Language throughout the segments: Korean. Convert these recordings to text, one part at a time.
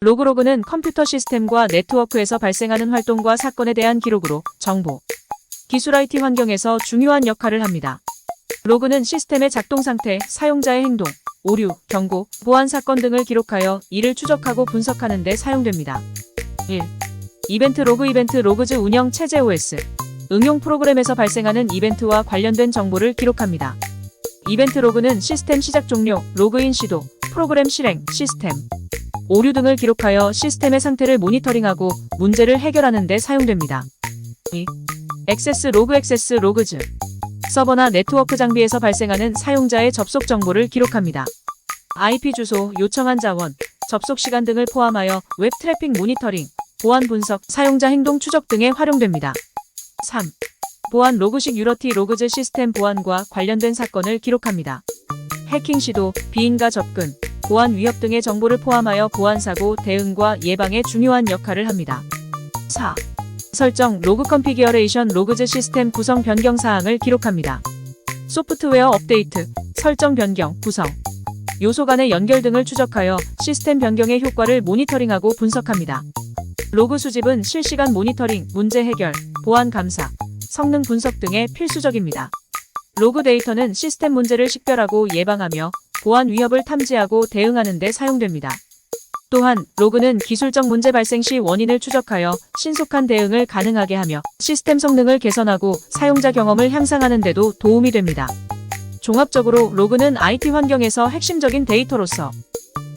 로그로그는 컴퓨터 시스템과 네트워크에서 발생하는 활동과 사건에 대한 기록으로 정보, 기술 IT 환경에서 중요한 역할을 합니다. 로그는 시스템의 작동 상태, 사용자의 행동, 오류, 경고, 보안 사건 등을 기록하여 이를 추적하고 분석하는 데 사용됩니다. 1. 이벤트 로그 이벤트 로그즈 운영 체제 OS 응용 프로그램에서 발생하는 이벤트와 관련된 정보를 기록합니다. 이벤트 로그는 시스템 시작 종료, 로그인 시도, 프로그램 실행, 시스템, 오류 등을 기록하여 시스템의 상태를 모니터링하고 문제를 해결하는 데 사용됩니다. 2. 액세스 로그 액세스 로그즈 서버나 네트워크 장비에서 발생하는 사용자의 접속 정보를 기록합니다. IP 주소, 요청한 자원, 접속 시간 등을 포함하여 웹 트래픽 모니터링, 보안 분석, 사용자 행동 추적 등에 활용됩니다. 3. 보안 로그식 유러티 로그즈 시스템 보안과 관련된 사건을 기록합니다. 해킹 시도, 비인가 접근, 보안 위협 등의 정보를 포함하여 보안 사고 대응과 예방에 중요한 역할을 합니다. 4. 설정 로그 컨피규어레이션 로그즈 시스템 구성 변경 사항을 기록합니다. 소프트웨어 업데이트, 설정 변경, 구성, 요소 간의 연결 등을 추적하여 시스템 변경의 효과를 모니터링하고 분석합니다. 로그 수집은 실시간 모니터링, 문제 해결, 보안 감사, 성능 분석 등에 필수적입니다. 로그 데이터는 시스템 문제를 식별하고 예방하며 보안 위협을 탐지하고 대응하는 데 사용됩니다. 또한 로그는 기술적 문제 발생 시 원인을 추적하여 신속한 대응을 가능하게 하며 시스템 성능을 개선하고 사용자 경험을 향상하는 데도 도움이 됩니다. 종합적으로 로그는 IT 환경에서 핵심적인 데이터로서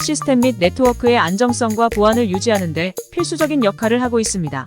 시스템 및 네트워크의 안정성과 보안을 유지하는 데 필수적인 역할을 하고 있습니다.